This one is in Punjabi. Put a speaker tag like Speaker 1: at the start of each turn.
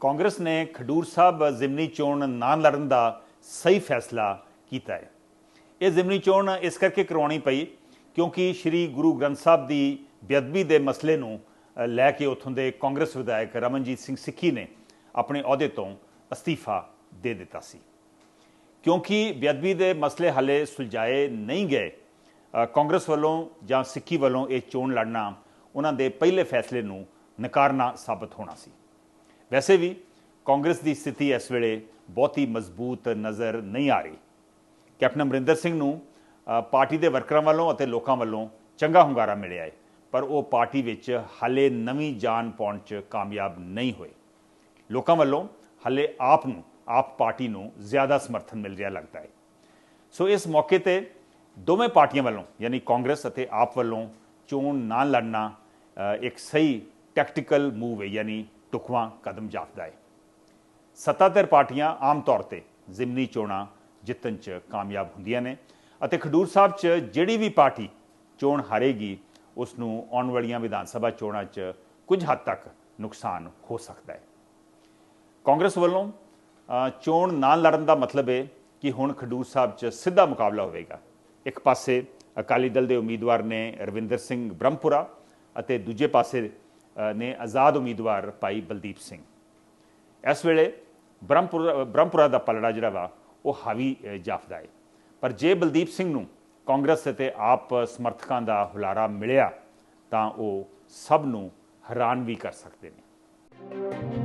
Speaker 1: ਕਾਂਗਰਸ ਨੇ ਖਡੂਰ ਸਾਹਿਬ ਜ਼ਿਮਨੀ ਚੋਣ ਨਾ ਲੜਨ ਦਾ ਸਹੀ ਫੈਸਲਾ ਕੀਤਾ ਹੈ। ਇਹ ਜ਼ਿਮਨੀ ਚੋਣ ਇਸ ਕਰਕੇ ਕਰਵਾਉਣੀ ਪਈ ਕਿਉਂਕਿ ਸ੍ਰੀ ਗੁਰੂ ਗ੍ਰੰਥ ਸਾਹਿਬ ਦੀ ਬੇਅਦਬੀ ਦੇ ਮਸਲੇ ਨੂੰ ਲੈ ਕੇ ਉਥੋਂ ਦੇ ਕਾਂਗਰਸ ਵਿਧਾਇਕ ਰਮਨਜੀਤ ਸਿੰਘ ਸਿੱਖੀ ਨੇ ਆਪਣੇ ਅਹੁਦੇ ਤੋਂ ਅਸਤੀਫਾ ਦੇ ਦਿੱਤਾ ਸੀ। ਕਿਉਂਕਿ ਬੇਅਦਬੀ ਦੇ ਮਸਲੇ ਹਲੇ ਸੁਲਝਾਏ ਨਹੀਂ ਗਏ ਕਾਂਗਰਸ ਵੱਲੋਂ ਜਾਂ ਸਿੱਖੀ ਵੱਲੋਂ ਇਹ ਚੋਣ ਲੜਨਾ ਉਹਨਾਂ ਦੇ ਪਹਿਲੇ ਫੈਸਲੇ ਨੂੰ ਨਕਾਰਨਾ ਸਾਬਤ ਹੋਣਾ ਸੀ। ਵੈਸੇ ਵੀ ਕਾਂਗਰਸ ਦੀ ਸਥਿਤੀ ਇਸ ਵੇਲੇ ਬਹੁਤੀ ਮਜ਼ਬੂਤ ਨਜ਼ਰ ਨਹੀਂ ਆ ਰਹੀ ਕੈਪਟਨ ਅਮਰਿੰਦਰ ਸਿੰਘ ਨੂੰ ਪਾਰਟੀ ਦੇ ਵਰਕਰਾਂ ਵੱਲੋਂ ਅਤੇ ਲੋਕਾਂ ਵੱਲੋਂ ਚੰਗਾ ਹੁੰਗਾਰਾ ਮਿਲਿਆ ਹੈ ਪਰ ਉਹ ਪਾਰਟੀ ਵਿੱਚ ਹਾਲੇ ਨਵੀਂ ਜਾਨ ਪਾਉਣ 'ਚ ਕਾਮਯਾਬ ਨਹੀਂ ਹੋਏ ਲੋਕਾਂ ਵੱਲੋਂ ਹਾਲੇ ਆਪ ਨੂੰ ਆਪ ਪਾਰਟੀ ਨੂੰ ਜ਼ਿਆਦਾ ਸਮਰਥਨ ਮਿਲ ਰਿਹਾ ਲੱਗਦਾ ਹੈ ਸੋ ਇਸ ਮੌਕੇ ਤੇ ਦੋਵੇਂ ਪਾਰਟੀਆਂ ਵੱਲੋਂ ਯਾਨੀ ਕਾਂਗਰਸ ਅਤੇ ਆਪ ਵੱਲੋਂ ਚੋਣ ਨਾ ਲੜਨਾ ਇੱਕ ਸਹੀ ਟੈਕਟੀਕਲ ਮੂਵ ਹੈ ਯਾਨੀ ਢੁਕਵਾਂ ਕਦਮ ਜਾਪਦਾ ਹੈ। ਸੱਤਾਧਰ ਪਾਰਟੀਆਂ ਆਮ ਤੌਰ ਤੇ ਜ਼ਿਮਨੀ ਚੋਣਾਂ ਜਿੱਤਣ 'ਚ ਕਾਮਯਾਬ ਹੁੰਦੀਆਂ ਨੇ ਅਤੇ ਖਡੂਰ ਸਾਹਿਬ 'ਚ ਜਿਹੜੀ ਵੀ ਪਾਰਟੀ ਚੋਣ ਹਾਰੇਗੀ, ਉਸ ਨੂੰ ਆਉਣ ਵਾਲੀਆਂ ਵਿਧਾਨ ਸਭਾ ਚੋਣਾਂ 'ਚ ਕੁਝ ਹੱਦ ਤੱਕ ਨੁਕਸਾਨ ਹੋ ਸਕਦਾ ਹੈ। ਕਾਂਗਰਸ ਵੱਲੋਂ ਚੋਣ ਨਾ ਲੜਨ ਦਾ ਮਤਲਬ ਹੈ ਕਿ ਹੁਣ ਖਡੂਰ ਸਾਹਿਬ 'ਚ ਸਿੱਧਾ ਮੁਕਾਬਲਾ ਹੋਵੇਗਾ। ਇੱਕ ਪਾਸੇ ਅਕਾਲੀ ਦਲ ਦੇ ਉਮੀਦਵਾਰ ਨੇ ਰਵਿੰਦਰ ਸਿੰਘ ਬ੍ਰਹਮਪੁਰਾ ਅਤੇ ਦੂਜੇ ਪਾਸੇ ਨੇ ਆਜ਼ਾਦ ਉਮੀਦਵਾਰ ਭਾਈ ਬਲਦੀਪ ਸਿੰਘ। ਇਸ ਵੇਲੇ ਬ੍ਰਹਮਪੁਰਾ ਬ੍ਰਹਮਪੁਰਾ ਦਾ ਪਲੜਾ ਜਿਹੜਾ ਵਾ ਉਹ ਹਾਵੀ ਅ, ਜਾਪਦਾ ਹੈ ਪਰ ਜੇ ਬਲਦੀਪ ਸਿੰਘ ਨੂੰ ਕਾਂਗਰਸ ਅਤੇ ਆਪ ਸਮਰਥਕਾਂ ਦਾ ਹੁਲਾਰਾ ਮਿਲਿਆ ਤਾਂ ਉਹ ਸਭ ਨੂੰ ਹੈਰਾਨ ਵੀ ਕਰ ਸਕਦੇ ਨੇ।